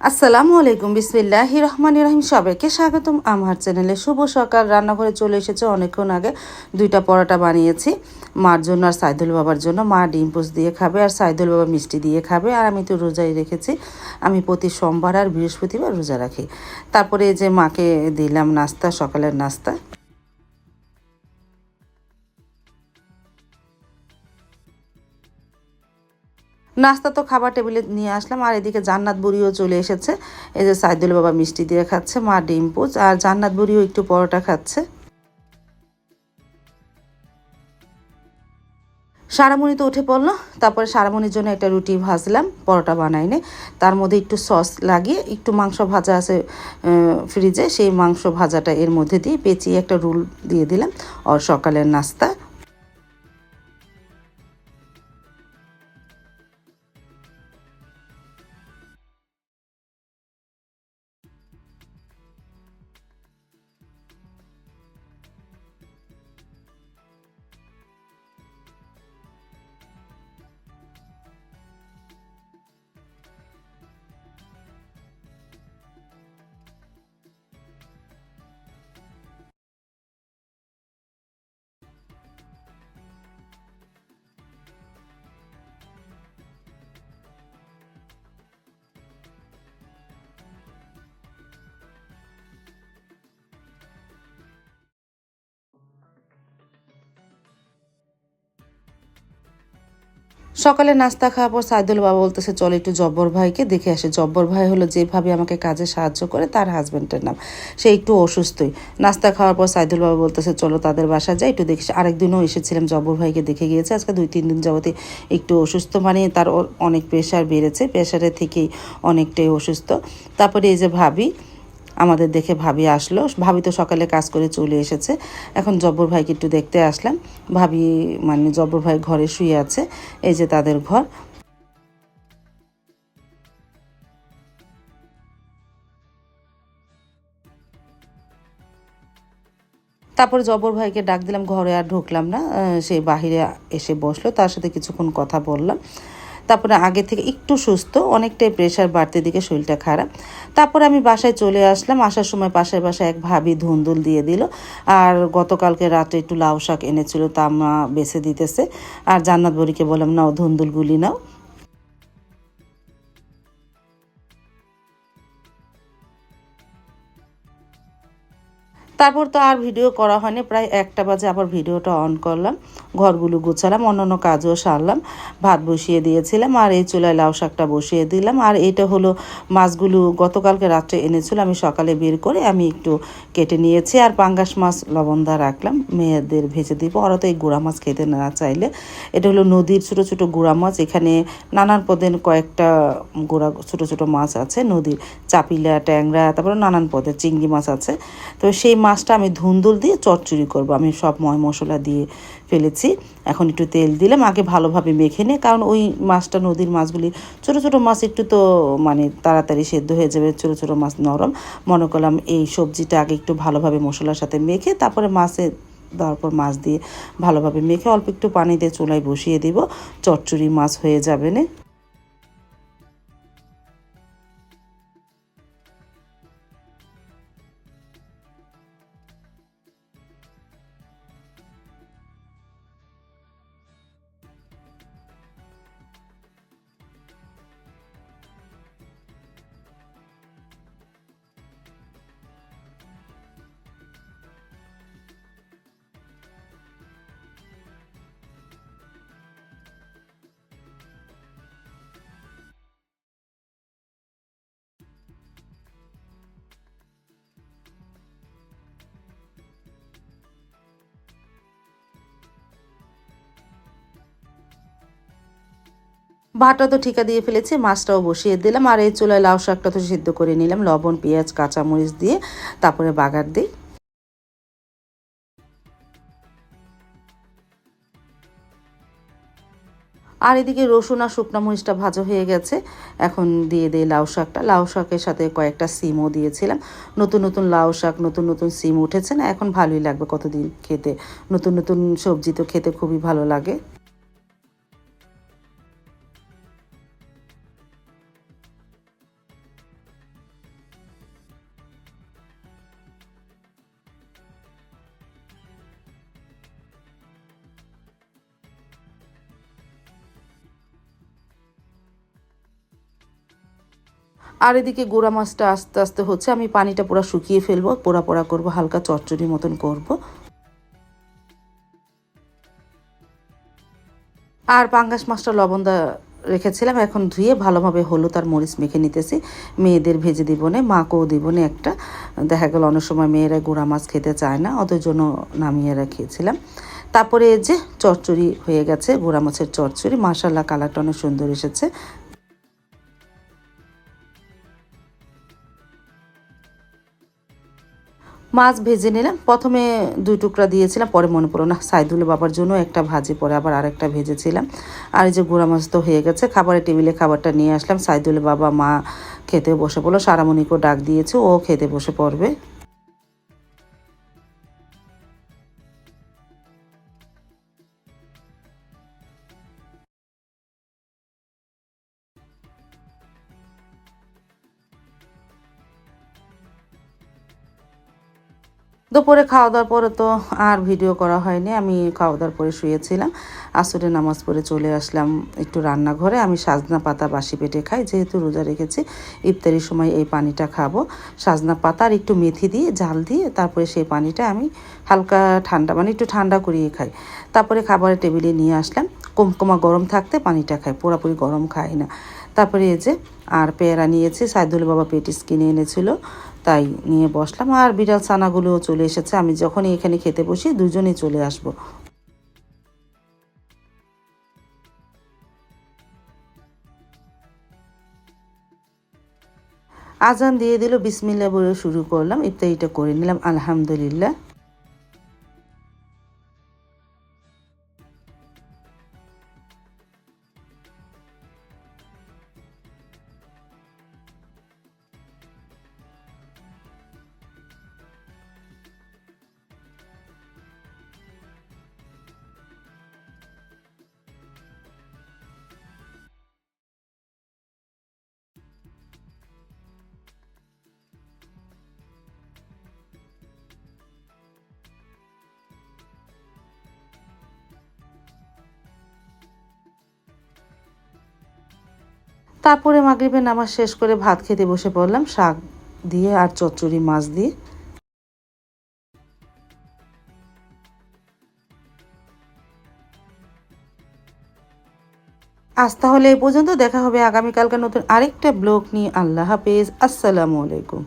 আসসালামু আলাইকুম বিসমিল্লাহ রহমান রহিম। সবাইকে স্বাগতম। আমার চ্যানেলে শুভ সকাল। রান্নাঘরে চলে এসেছে অনেকক্ষণ আগে দুইটা পরোটা বানিয়েছি। মার জন্য আর সাইদুল বাবার জন্য। মা ডিম দিয়ে খাবে আর সাইদুল বাবা মিষ্টি দিয়ে খাবে। আর আমি তো রোজাই রেখেছি। আমি প্রতি সোমবার আর বৃহস্পতিবার রোজা রাখি। তারপরে যে মাকে দিলাম নাস্তা, সকালের নাস্তা। নাস্তা তো খাবার টেবিলে নিয়ে আসলাম, আর এদিকে জান্নাত বুড়িও চলে এসেছে। এই যে সাইদুল বাবা মিষ্টি দিয়ে খাচ্ছে, মা ডিম পোচ, আর জান্নাত বুড়িও একটু পরোটা খাচ্ছে। সারামণি তো উঠে পড়ল, তারপরে সারামণির জন্য একটা রুটি ভাজলাম, পরোটা বানাইনে। তার মধ্যে একটু সস লাগিয়ে, একটু মাংস ভাজা আছে ফ্রিজে সেই মাংস ভাজাটা এর মধ্যে দিয়ে পেঁচিয়ে একটা রুল দিয়ে দিলাম, আর সকালের নাস্তা সকালে নাস্তা খাওয়ার পর সাইদুল বাবা বলতেছে, চলো একটু জব্বর ভাইকে দেখে আসে। জব্বর ভাই হলো যেভাবে আমাকে কাজে সাহায্য করে, তার হাজব্যান্ডের নাম। সে একটু অসুস্থই। নাস্তা খাওয়ার পর সাইদুল বাবা বলতেছে, চলো তাদের বাসা যাই, একটু দেখি আরেকদিনও এসেছিলাম, জব্বর ভাইকে দেখে গিয়েছে। আজকে দুই, তিন দিন যাবতে একটু অসুস্থ মানে তার অনেক প্রেশার বেড়েছে। প্রেশারের থেকেই অনেকটাই অসুস্থ। তারপরে এই যে ভাবি আমাদের দেখে ভাবি আসলো। ভাবি তো সকালে কাজ করে চলে এসেছে। এখন জব্বর ভাইকে একটু দেখতে আসলাম। ভাবি মানে জব্বর ভাই ঘরে শুয়ে আছে, এই যে তাদের ঘর। তারপরে জবর ভাইকে ডাক দিলাম, ঘরে আর ঢুকলাম না। সে বাহিরে এসে বসল, তার সাথে কিছুক্ষণ কথা বললাম। তারপরে আগে থেকে একটু সুস্থ, অনেকটাই প্রেশার বাড়তে দিকে শরীরটা খারাপ। তারপরে আমি বাসায় চলে আসলাম, আসার সময় পাশের বাসায় এক ভাবি ধুন্দুল দিয়ে দিল। আর গতকালকে রাতে একটু লাউ শাক এনেছিল, তা মা বেছে দিতেছে। আর জান্নাত বড়িকে বললাম, নাও ধুন্দুলগুলি নাও। তারপর তো আর ভিডিও করা হয়নি, প্রায় একটা বাজে আবার ভিডিওটা অন করলাম। ঘরগুলো গুছালাম, অন্যান্য কাজও সারলাম, ভাত বসিয়ে দিয়েছিলাম, আর এই চুলায় লাউ শাকটা বসিয়ে দিলাম। আর এটা হলো মাছগুলো গতকালকে রাত্রে এনেছিল, আমি সকালে বের করে আমি একটু কেটে নিয়েছি। আর পাঙ্গাস মাছ লবণদা রাখলাম, মেয়েদের ভেজে দিব। ওরা তো এই গুঁড়া মাছ খেতে না চাইলে। এটা হলো নদীর ছোট ছোট গুঁড়া মাছ, এখানে নানান পদের কয়েকটা গুঁড়া, ছোট ছোট মাছ আছে, নদীর চাপিলা, ট্যাংরা, তারপরে নানান পদের চিংড়ি মাছ আছে। তো সেই মাছটা আমি ধুন্দুল দিয়ে চটচুরি করব। আমি সব ময় মশলা দিয়ে ফেলেছি। এখন একটু তেল দিলাম, আগে ভালোভাবে মেখে নে, কারণ ওই মাছটা নদীর মাছগুলি, ছোট ছোট মাছ একটু তো মানে তাড়াতাড়ি সেদ্ধ হয়ে যাবে, ছোট ছোট মাছ নরম। মনে করলাম এই সবজিটা আগে একটু ভালোভাবে মশলার সাথে মেখে, তারপরে মাছে দেওয়ার পর মাছ দিয়ে ভালোভাবে মেখে অল্প একটু পানি দিয়ে চুলায় বসিয়ে দিব। চচ্চড়ি মাছ হয়ে যাবে না। ভাতটা তো ঠিকা দিয়ে ফেলেছি, মাছটাও বসিয়ে দিলাম, আর এই চুলায় লাউ শাকটা তো সিদ্ধ করে নিলাম, লবণ, পেঁয়াজ, কাঁচামরিচ দিয়ে, তারপরে বাগার দিই। আর এদিকে রসুন আর শুকনো মরিচটা ভাজা হয়ে গেছে, এখন দিয়ে দিই লাউ শাকটা। লাউ শাকের সাথে কয়েকটা সিমও দিয়েছিলাম, নতুন নতুন লাউ শাক, নতুন নতুন সিম উঠেছে না, এখন ভালোই লাগবে কতদিন খেতে। নতুন নতুন সবজি তো খেতে খুবই ভালো লাগে। আর এদিকে গোড়া মাছটা আস্তে আস্তে হচ্ছে, আমি পানিটা পুরো শুকিয়ে ফেলব, পোড়া পোড়া করব, হালকা চচ্চড়ি মতন করব। আর পাঙ্গাস মাছটা লবণ দা রেখেছিলাম, এখন ধুয়ে ভালোভাবে হলুদ আর মরিচ মেখে নিতেছি। মেয়েদের ভেজে দিব না, মাকেও দিব না একটা। দেখা গেল অনেক সময় মেয়েরা গোড়া মাছ খেতে চায় না, ওদের জন্য নামিয়ে রেখেছিলাম তারপরে যে চচ্চড়ি হয়ে গেছে, গোড়া মাছের চচ্চড়ি মাসাল্লাহ কালারটা অনেক সুন্দর এসেছে। মাছ ভেজে নিলাম। প্রথমে দুই টুকরা দিয়েছিলাম, পরে মনে পড়ল না, সাইদুল বাবার জন্য একটা ভাজি, পরে আবার আরেকটা ভেজেছিলাম। আর এই যে গুঁড়া মাছ তো হয়ে গেছে, খাবারের টেবিলে খাবারটা নিয়ে আসলাম। সাইদুল বাবা মা খেতে বসে পড়ল, সারামণিকেও ডাক দিয়েছে, ও খেতে বসে পড়বে। দুপুরে খাওয়া দাওয়ার পরে তো আর ভিডিও করা হয়নি, আমি খাওয়া দাওয়ার পরে শুয়েছিলাম। আসরে নামাজ পড়ে চলে আসলাম একটু রান্নাঘরে, আমি সাজনা পাতা বাসি পেটে খাই, যেহেতু রোজা রেখেছি, ইফতারির সময় এই পানিটা খাব। সাজনা পাতা আর একটু মেথি দিয়ে জাল দিয়ে, তারপরে সেই পানিটা আমি হালকা ঠান্ডা মানে একটু ঠান্ডা করিয়ে খাই। তারপরে খাবারের টেবিলে নিয়ে আসলাম, কমকমা গরম থাকতে পানিটা খাই, পুরোপুরি গরম খাই না। তারপরে এই যে আর পেয়ারা নিয়েছি, সাইদুল বাবা পেটিস কিনে এনেছিল তাই নিয়ে বসলাম। আর বিড়াল ছানাগুলোও চলে এসেছে। আমি যখনই এখানে খেতে বসি দুজনে চলে আসব। আজান দিয়ে দিল বিসমিল্লা বলে শুরু করলাম, ইফতারিটা করে নিলাম, আলহামদুলিল্লাহ। তারপরে মাগরিবের নামাজ শেষ করে ভাত খেতে বসে পড়লাম, শাক দিয়ে আর চচ্চড়ি মাছ দিয়ে। আজ তাহলে এই পর্যন্ত, দেখা হবে আগামীকালকার নতুন আরেকটা ব্লগ নিয়ে। আল্লাহ হাফেজ, আসসালামু আলাইকুম।